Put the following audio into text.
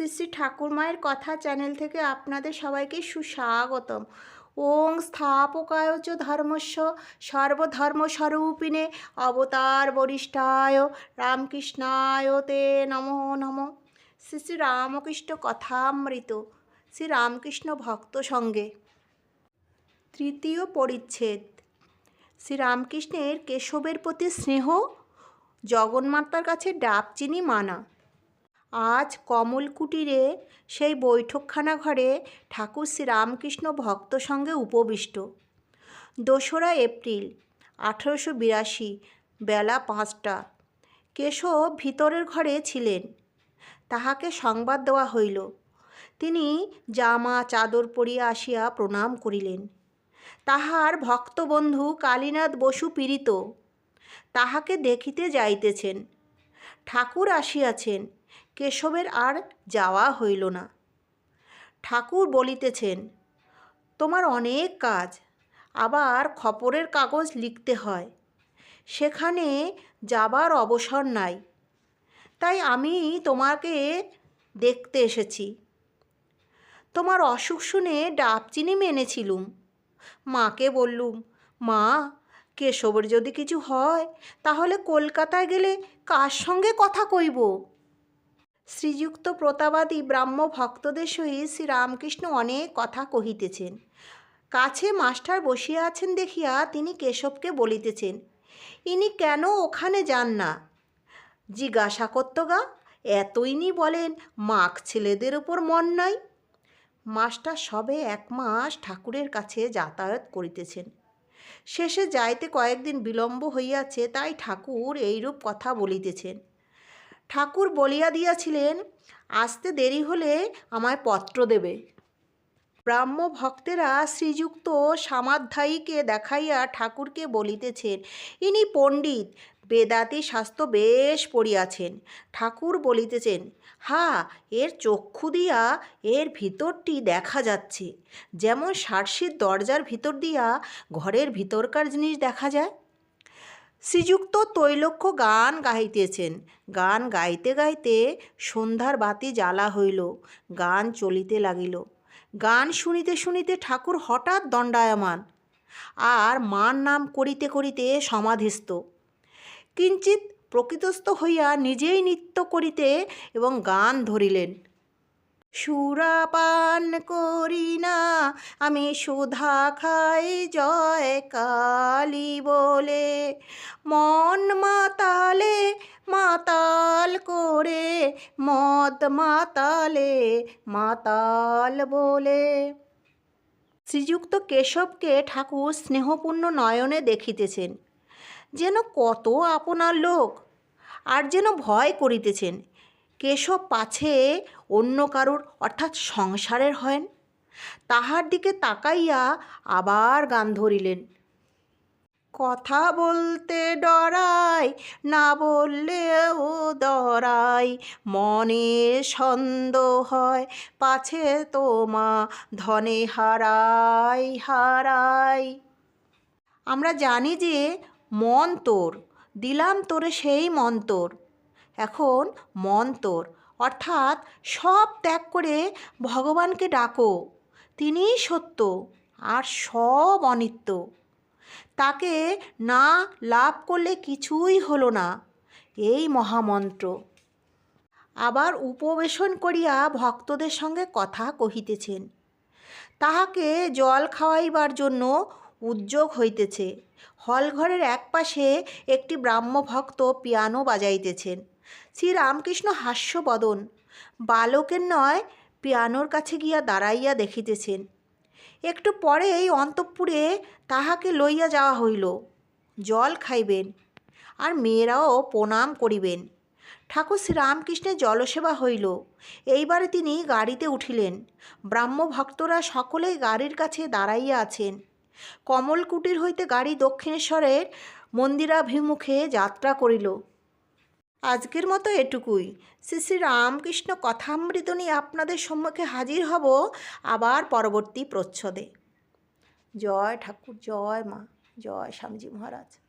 শ্রী শ্রী ঠাকুরমায়ের কথা চ্যানেল থেকে আপনাদের সবাইকে সুস্বাগতম। ওং স্থাপকায় চ ধর্মস্ব সর্বধর্মস্বরূপিণে অবতার বরিষ্ঠায় রামকৃষ্ণায় তে নমো নম। শ্রী শ্রী রামকৃষ্ণ কথামৃত, শ্রী রামকৃষ্ণ ভক্ত সঙ্গে। তৃতীয় পরিচ্ছেদ শ্রীরামকৃষ্ণের কেশবের প্রতি স্নেহ, জগন্মাতার কাছে ডাব চিনি মানা। আজ কমল কুটিরে সেই বৈঠকখানা ঘরে ঠাকুর শ্রীরামকৃষ্ণ ভক্ত সঙ্গে উপবিষ্ট। দোসরা এপ্রিল, আঠেরোশো বিরাশি, বেলা পাঁচটা। কেশব ভিতরের ঘরে ছিলেন। তাহাকে সংবাদ দেওয়া হইল। তিনি জামা চাদর পরিয়া আসিয়া প্রণাম করিলেন। তাহার ভক্তবন্ধু কালীনাথ বসু পীড়িত। তাহাকে দেখিতে যাইতেছেন। ঠাকুর আসিয়াছেন। কেশবের আর যাওয়া হইল না। ঠাকুর বলিতেছেন, তোমার অনেক কাজ, আবার খবরের কাগজ লিখতে হয়। সেখানে যাবার অবসর নাই। তাই আমি তোমাকে দেখতে এসেছি। তোমার অসুখ শুনে ডাবচিনি মেনেছিলুম। মাকে বললুম, মা, কেশবের যদি কিছু হয়, তাহলে কলকাতায় গেলে কার সঙ্গে কথা কইব? শ্রীযুক্ত প্রতাবাদী ব্রাহ্ম ভক্তদের সহিত শ্রীরামকৃষ্ণ অনেক কথা কহিতেছেন। কাছে মাস্টার বসিয়া আছেন দেখিয়া তিনি কেশবকে বলিতেছেন, ইনি কেন ওখানে যান না? জিজ্ঞাসা করতগা এতইনি বলেন মাক ছেলেদের ওপর মন নাই? মাস্টার সবে এক মাস ঠাকুরের কাছে যাতায়াত করিতেছেন। শেষে যাইতে কয়েকদিন বিলম্ব হইয়াছে, তাই ঠাকুর এইরূপ কথা বলিতেছেন। ঠাকুর বলিয়া দিয়াছিলেন, আসতে দেরি হলে আমায় পত্র দেবে। ব্রাহ্ম ভক্তেরা শ্রীযুক্ত সামাধ্যায়ীকে দেখাইয়া ঠাকুরকে বলিতেছেন, ইনি পণ্ডিত বেদাতি শাস্ত্র বেশ পড়িয়াছেন। ঠাকুর বলিতেছেন, হা, এর চক্ষু দিয়া এর ভিতরটি দেখা যাচ্ছে। যেমন সার্সির দরজার ভিতর দিয়া ঘরের ভিতরকার জিনিস দেখা যায় শ্রীযুক্ত তৈলক্য গান গাইতেছেন গান গাইতে গাইতে সন্ধ্যার বাতি জ্বালা হইল, গান চলিতে লাগিল। গান শুনিতে শুনিতে ঠাকুর হঠাৎ দণ্ডায়মান, আর মার নাম করিতে করিতে সমাধিস্থ। কিঞ্চিত প্রকৃতস্থ হইয়া নিজেই নৃত্য করিতে এবং গান ধরিলেন। সুরাপান করি না, আমি সুধা খাই জয় কালী বলে। মন মাতালে মাতাল করে, মদ মাতালে মাতাল বলে। শ্রীযুক্ত কেশবকে ঠাকুর স্নেহপূর্ণ নয়নে দেখিতেছেন, যেন কত আপনার লোক, আর যেন ভয় করিতেছেন। কেশব পাছে অন্য কারুর, অর্থাৎ সংসারের হয়েন। তাহার দিকে তাকাইয়া আবার গান ধরিলেন। কথা বলতে ডরাই, না বললেও ডরাই মনে সন্দেহ হয়, পাছে তোমা ধনে হারাই হারাই। আমরা জানি যে মন তোর, দিলাম তোরে সেই মন্তর এখন মন্তর অর্থাৎ সব ত্যাগ করে ভগবানকে ডাকো। তিনিই সত্য, আর সব অনিত্য। তাকে না লাভ করলে কিছুই হলো না, এই মহামন্ত্র। আবার উপবেশন করিয়া ভক্তদের সঙ্গে কথা কহিতেছেন। তাহাকে জল খাওয়াইবার জন্য উদ্যোগ হইতেছে। হলঘরের এক পাশে একটি ব্রাহ্ম ভক্ত পিয়ানো বাজাইতেছেন। শ্রীরামকৃষ্ণ হাস্যবদন। বালকের নয়, পিয়ানোর কাছে গিয়া দাঁড়াইয়া দেখিতেছেন। একটু পরেই অন্তঃপুরে তাহাকে লইয়া যাওয়া হইল। জল খাইবেন আর মেয়েরাও প্রণাম করিবেন। ঠাকুর শ্রীরামকৃষ্ণের জলসেবা হইল। এইবারে তিনি গাড়িতে উঠিলেন। ব্রাহ্ম ভক্তরা সকলেই গাড়ির কাছে দাঁড়াইয়া আছেন। কমলকুটির হইতে গাড়ি দক্ষিণেশ্বরের মন্দিরাভিমুখে যাত্রা করিল। আজকের মতো এটুকুই। শ্রী শ্রী রামকৃষ্ণ কথামৃত নিয়ে আপনাদের সম্মুখে হাজির হব আবার পরবর্তী প্রচ্ছদে। জয় ঠাকুর, জয় মা, জয় স্বামীজি মহারাজ।